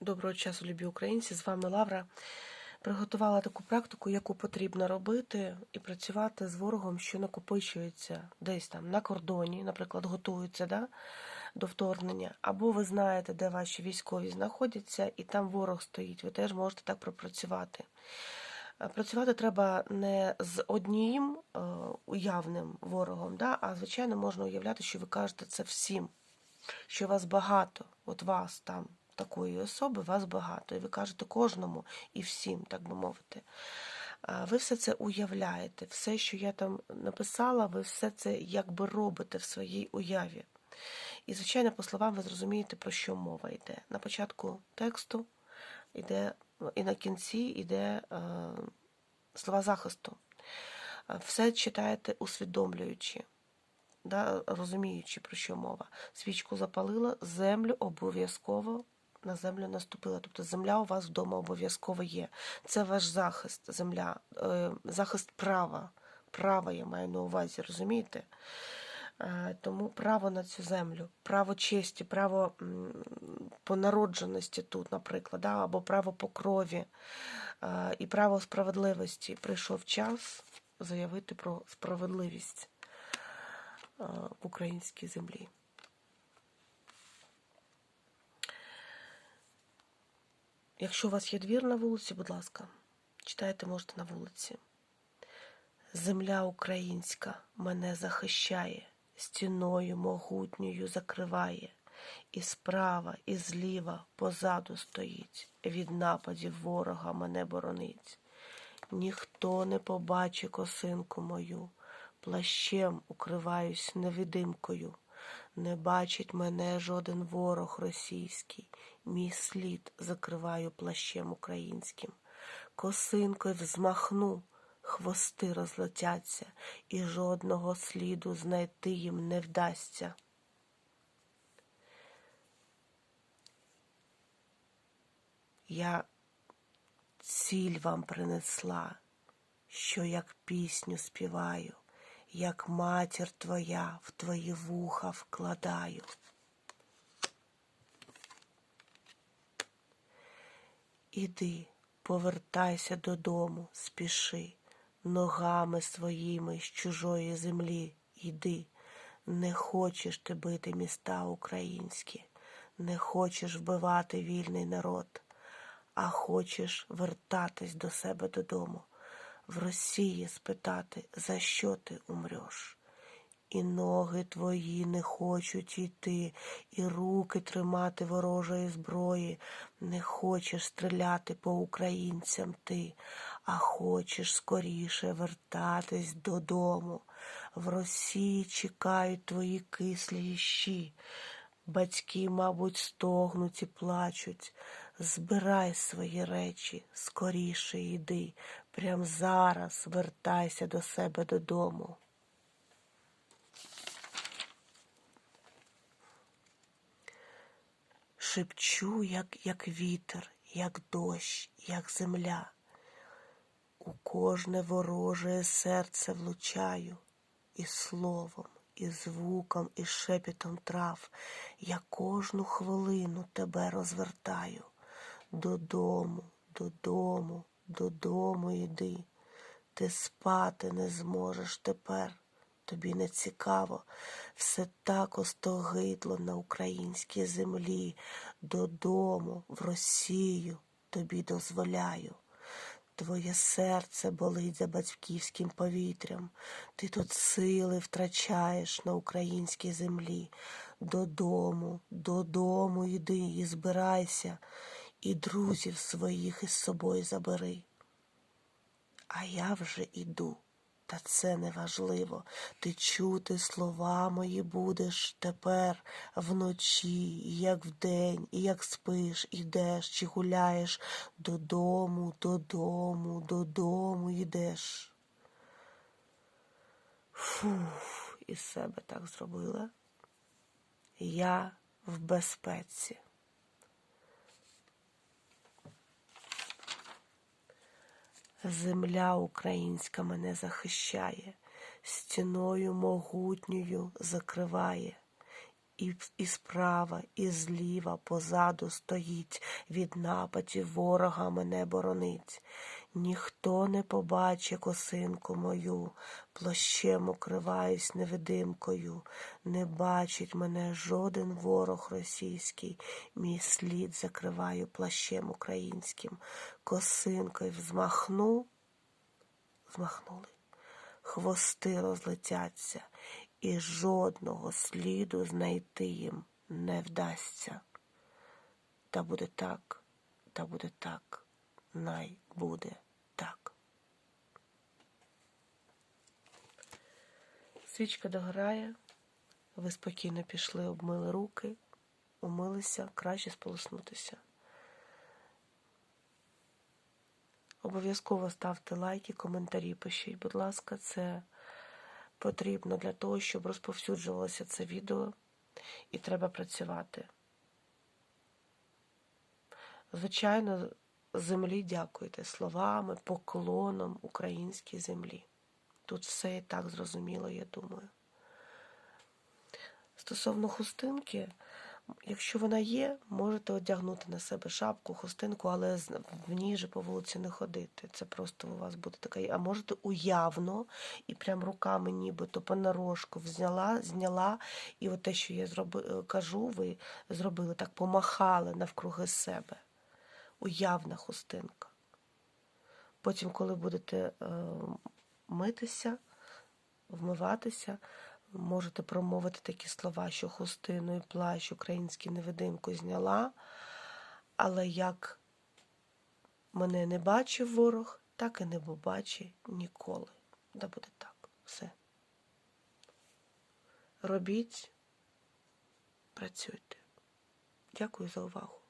Доброго часу, любі українці! З вами Лавра. Приготувала таку практику, яку потрібно робити, і працювати з ворогом, що накопичується десь там на кордоні, наприклад, готуються да, до вторгнення. Або ви знаєте, де ваші військові знаходяться, і там ворог стоїть. Ви теж можете так пропрацювати. Е, Працювати треба не з одним е, уявним ворогом, да, а звичайно можна уявляти, що ви кажете це всім, що вас багато, от вас там такої особи, вас багато, і ви кажете кожному і всім, так би мовити. Ви все це уявляєте, все, що я там написала, ви все це якби робите в своїй уяві. І, звичайно, по словам ви зрозумієте, про що мова йде. На початку тексту йде, і на кінці йде е, слова захисту. Е, Все читаєте усвідомлюючи, да, розуміючи, про що мова. Свічку запалила, землю обов'язково на землю наступила. Тобто земля у вас вдома обов'язково є. Це ваш захист, земля, е, захист права. Права я маю на увазі, розумієте? Е, Тому право на цю землю, право честі, право по народженості тут, наприклад, да, або право по крові е, і право справедливості. Прийшов час заявити про справедливість в українській землі. Якщо у вас є двір на вулиці, будь ласка, читайте можете на вулиці. Земля українська мене захищає, стіною могутньою закриває, і справа, і зліва позаду стоїть, від нападів ворога мене боронить. Ніхто не побачить косинку мою, плащем укриваюсь невидимкою. Не бачить мене жоден ворог російський, мій слід закриваю плащем українським. Косинкою взмахну, хвости розлетяться, і жодного сліду знайти їм не вдасться. Я ціль вам принесла, що як пісню співаю, як матір твоя в твої вуха вкладаю. Іди, повертайся додому, спіши, ногами своїми з чужої землі йди. Не хочеш ти бити міста українські, не хочеш вбивати вільний народ, а хочеш вертатись до себе додому, в Росії спитати, за що ти умреш. І ноги твої не хочуть йти, і руки тримати ворожої зброї. Не хочеш стріляти по українцям ти, а хочеш скоріше вертатись додому. В Росії чекають твої кислі щі. Батьки, мабуть, стогнуть і плачуть. Збирай свої речі, скоріше йди, прям зараз вертайся до себе додому. Шепчу, як, як вітер, як дощ, як земля. У кожне вороже серце влучаю, і словом, і звуком, і шепітом трав. Я кожну хвилину тебе розвертаю. Додому, додому, додому йди. Ти спати не зможеш тепер. Тобі не цікаво, все так остогидло на українській землі, додому, в Росію тобі дозволяю. Твоє серце болить за батьківським повітрям, ти тут сили втрачаєш на українській землі. Додому, додому йди і збирайся, і друзів своїх із собою забери. А я вже іду. Та це не важливо. Ти чути слова мої будеш тепер вночі, і як вдень, і як спиш, ідеш чи гуляєш додому, додому, додому йдеш. Фух, із себе так зробила. Я в безпеці. Земля українська мене захищає, стіною могутньою закриває, І, і справа, і зліва позаду стоїть, від нападів ворога мене боронить. Ніхто не побачить косинку мою, плащем укриваюсь невидимкою, не бачить мене жоден ворог російський, мій слід закриваю плащем українським, косинкою взмахну, змахнули, хвости розлетяться, і жодного сліду знайти їм не вдасться. Та буде так, та буде так, най буде так. Свічка догорає, ви спокійно пішли, обмили руки, умилися, краще сполоснутися. Обов'язково ставте лайки, коментарі пишіть, будь ласка, це потрібно для того, щоб розповсюджувалося це відео, і треба працювати. Звичайно, землі дякуйте словами, поклоном українській землі. Тут все і так зрозуміло, я думаю. Стосовно хустинки, якщо вона є, можете одягнути на себе шапку, хустинку, але в ній же по вулиці не ходити. Це просто у вас буде така. А можете уявно і прям руками нібито понарошку взяла, зняла, і от те, що я зроби, кажу, ви зробили так, помахали навкруги себе. Уявна хустинка. Потім, коли будете е, митися, вмиватися, можете промовити такі слова, що хустину і плащ український невидимку зняла, але як мене не бачив ворог, так і не побачить ніколи. Да буде так. Все. Робіть, працюйте. Дякую за увагу.